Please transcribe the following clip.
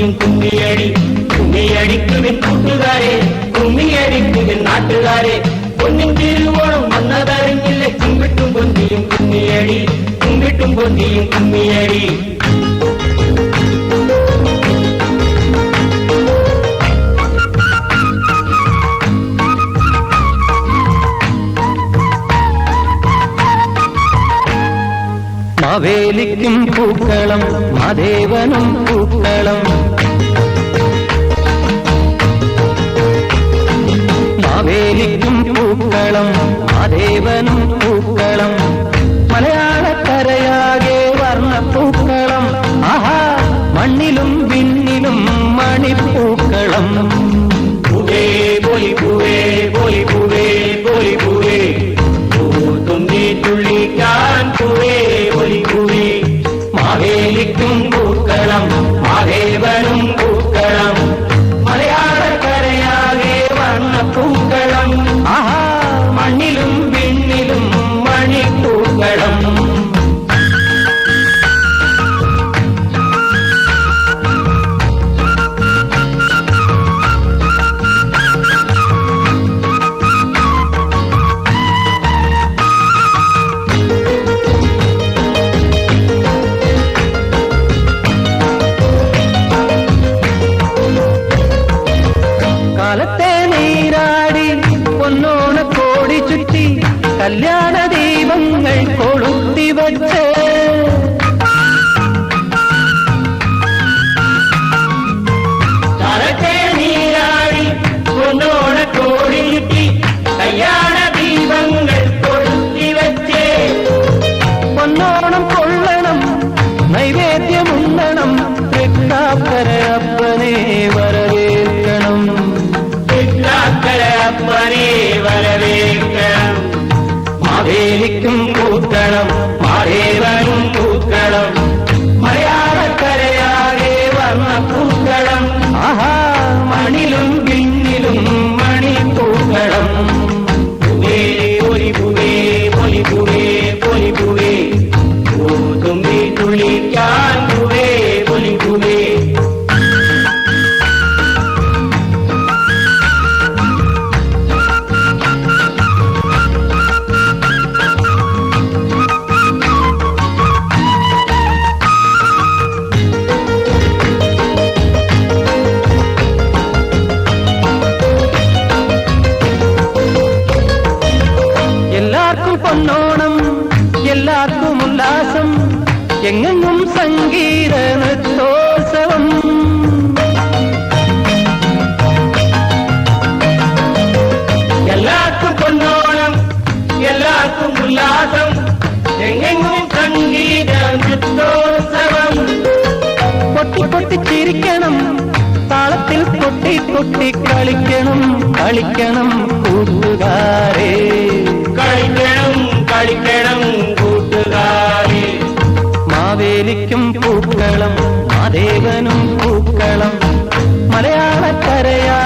പൊന്തിയും കുമ്മിയടി കുമ്മിയടിക്കുവിൻ കൂട്ടുകാരെ കുമ്മിയടിക്കുവിൻ നാട്ടുകാരെ പൊന്നിൻ തിരുവോണം വന്നതറിഞ്ഞില്ല കുമ്പിട്ടും പൊന്തിയും കുമ്മിയടി കുമ്പിട്ടും പൊന്തിയും കുമ്മിയടി മാവേലിക്കും പൂക്കളം മാദേവനും പൂക്കളം പൂക്കളം മാദേവനും പൂക്കളം. മലയാളക്കരയാകെ വർണപ്പൂക്കളം ആഹാ മണ്ണിലും വിണ്ണിലും മണിപ്പൂക്കളം. പൂവേ പോലി പൂവേ പോലി പൂവേ പോലി നീരാടി പൊന്നോണ കോടി ചുറ്റി കല്യാണ ദീപങ്ങൾ കൊളുത്തി വച്ച് പൊന്നോണം എല്ലാവർക്കും ഉല്ലാസം. എങ്ങെങ്ങും സംഗീത നൃത്തോത്സവം. എല്ലാവർക്കും പൊന്നോണം. എല്ലാവർക്കും ഉല്ലാസം. എങ്ങെങ്ങും സംഗീത നൃത്തോത്സവം. പൊട്ടി പൊട്ടി ചിരിക്കണം. താളത്തിൽ പൊട്ടി പൊട്ടി കളിക്കണം. കളിക്കണം കൂട്ടുകാരെ. പൂക്കളം മാദേവനും പൂക്കളം. മലയാളക്കരയാ